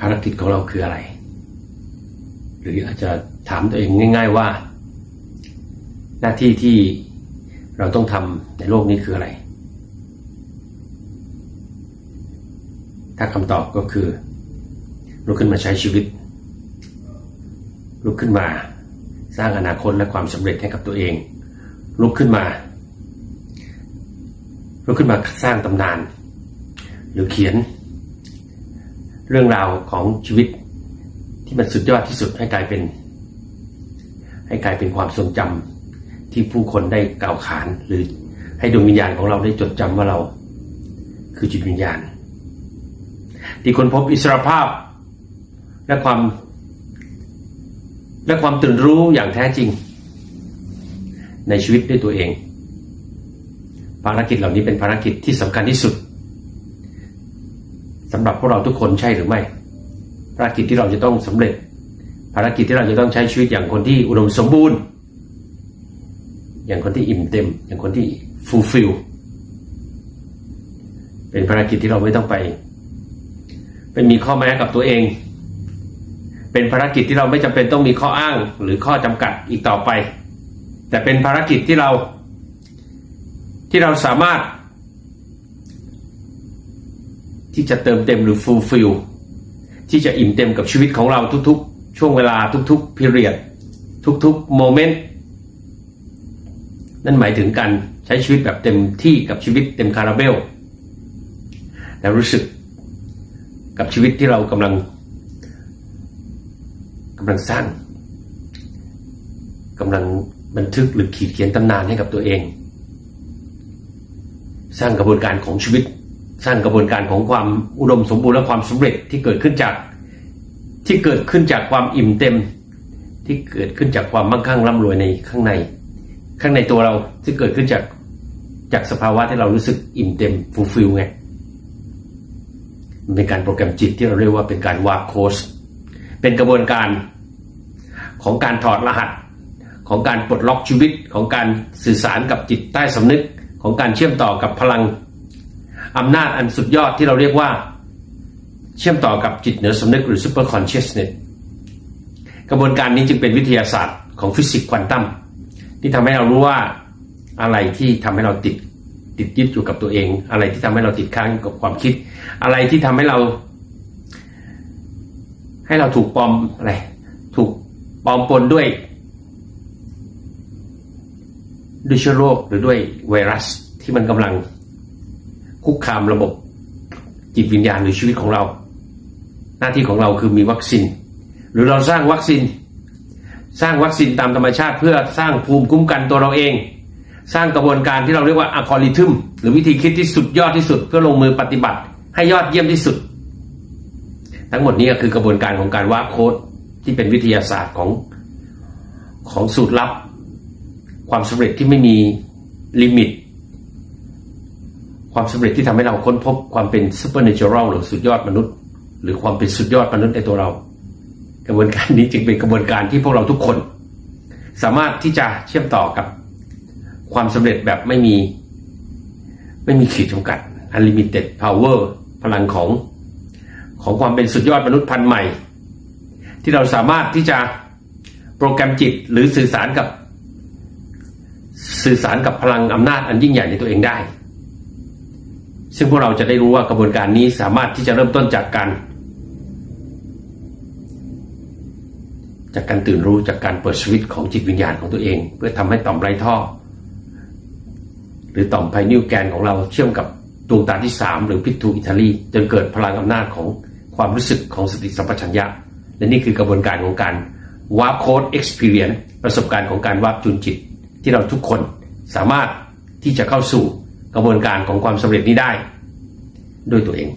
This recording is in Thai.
ภารกิจของเราคืออะไร หรืออาจจะถามตัวเองง่าย ๆว่า หน้าที่ที่เราต้องทำในโลกนี้คืออะไร ถ้าคำตอบก็คือลุกขึ้นมาใช้ชีวิต ลุกขึ้นมาสร้างอนาคตและความสำเร็จให้กับตัวเอง ลุกขึ้นมา ลุกขึ้นมาสร้างตำนาน หรือเขียน เรื่องราวของชีวิตที่มันสุดยอดที่สุดให้กลายเป็น ให้กลายเป็นความทรงจำที่ผู้คนได้กล่าวขานหรือให้ดวงวิญญาณของเราได้จดจำว่าเรา คือจิตวิญญาณ ที่คนพบอิสรภาพและความ และความตื่นรู้อย่างแท้จริง ในชีวิตด้วยตัวเอง ภารกิจเหล่านี้เป็นภารกิจที่สำคัญที่สุด สำหรับพวกเราทุกคนใช่หรือไม่ ภารกิจที่เราจะต้องสำเร็จ ภารกิจที่เราจะต้องใช้ชีวิตอย่างคนที่อุดมสมบูรณ์ อย่างคนที่อิ่มเต็ม อย่างคนที่ฟูลฟิลเป็นภารกิจที่เราไม่ต้องไปเป็นมีข้อแม้กับตัวเอง เป็นภารกิจที่เราไม่จำเป็นต้องมีข้ออ้างหรือข้อจำกัดอีกต่อไป แต่เป็นภารกิจที่เราที่เราสามารถ ที่จะเติมเต็มหรือ fulfill ที่จะอิ่มเต็มกับชีวิตของเราทุกๆ ช่วงเวลาทุกๆ period ทุกๆ moment นั่นหมายถึงการใช้ชีวิตแบบเต็มที่กับชีวิตเต็มคาราเบล แล้วรู้สึกกับชีวิตที่เรากำลังกำลังสร้างกำลังบันทึกหรือขีดเขียนตำนานให้กับตัวเอง สร้างกระบวนการของชีวิต สร้างกระบวนการของความอุดมสมบูรณ์และความสำเร็จที่เกิดขึ้นจากที่เกิดขึ้นจากความอิ่มเต็ม ที่เกิดขึ้นจากความมั่งคั่งร่ำรวยในข้างใน ข้างในตัวเราที่เกิดขึ้นจากจากสภาวะที่เรารู้สึกอิ่มเต็มฟูลฟิลไงมันเป็นการโปรแกรมจิตที่เราเรียกว่าเป็นการวาร์โค้ดเป็นกระบวนการของการถอดรหัส ของการปลดล็อกชีวิตของการสื่อสารกับจิตใต้สำนึก ของการเชื่อมต่อกับพลัง อำนาจอันสุดยอดที่เราเรียกว่า เชื่อมต่อกับจิตเหนือสำนึกหรือ super consciousness กระบวนการนี้จึงเป็นวิทยาศาสตร์ของฟิสิกส์ควอนตัมที่ทำให้เรารู้ว่าอะไรที่ทำให้เราติดติดยึดอยู่กับตัวเอง อะไรที่ทำให้เราติดค้างอยู่กับความคิด อะไรที่ทำให้เรา ให้เราถูกปลอมอะไรถูกปลอมปนด้วยด้วยเชื้อโรคหรือด้วยไวรัสที่มันกำลัง คุกคามระบบจิตวิญญาณหรือชีวิตของเรา หน้าที่ของเราคือมีวัคซีน หรือเราสร้างวัคซีน สร้างวัคซีนตามธรรมชาติเพื่อสร้างภูมิคุ้มกันตัวเราเอง สร้างกระบวนการที่เราเรียกว่าอัลกอริทึมหรือวิธีคิดที่สุดยอดที่สุด เพื่อลงมือปฏิบัติ ให้ยอดเยี่ยมที่สุด ทั้งหมดนี้ก็คือกระบวนการของการวาดโค้ดที่เป็นวิทยาศาสตร์ของของสูตรลับ ความสำเร็จที่ไม่มีลิมิต ความสำเร็จที่ทำให้เราค้นพบความเป็น supernatural หรือสุดยอดมนุษย์ หรือความเป็นสุดยอดมนุษย์ในตัวเรา กระบวนการนี้จึงเป็นกระบวนการที่พวกเราทุกคน สามารถที่จะเชื่อมต่อกับ ความสำเร็จแบบไม่มี ไม่มีขีดจำกัด unlimited power พลังของของความเป็นสุดยอดมนุษย์พันธุ์ใหม่ ที่เราสามารถที่จะโปรแกรมจิตหรือสื่อสารกับ สื่อสารกับพลังอำนาจอันยิ่งใหญ่ในตัวเองได้ ซึ่งพวกเราจะได้รู้ว่ากระบวนการนี้สามารถที่จะเริ่มต้นจากการ จากการตื่นรู้จากการเปิดสวิตช์ของจิตวิญญาณของตัวเอง เพื่อทำให้ต่อมไรท่อ หรือต่อมไพนิวแกนของเราเชื่อมกับดวงตาที่สามหรือพิทูอิตาลีจนเกิดพลังอำนาจของความรู้สึกของสติสัมปชัญญะ และนี่คือกระบวนการของการวาร์ปโค้ดเอ็กซ์เพรียนประสบการณ์ของการวาร์ปจูนจิต ที่เราทุกคนสามารถที่จะเข้าสู่ กระบวนการของความสำเร็จนี้ได้ ด้วยตัวเอง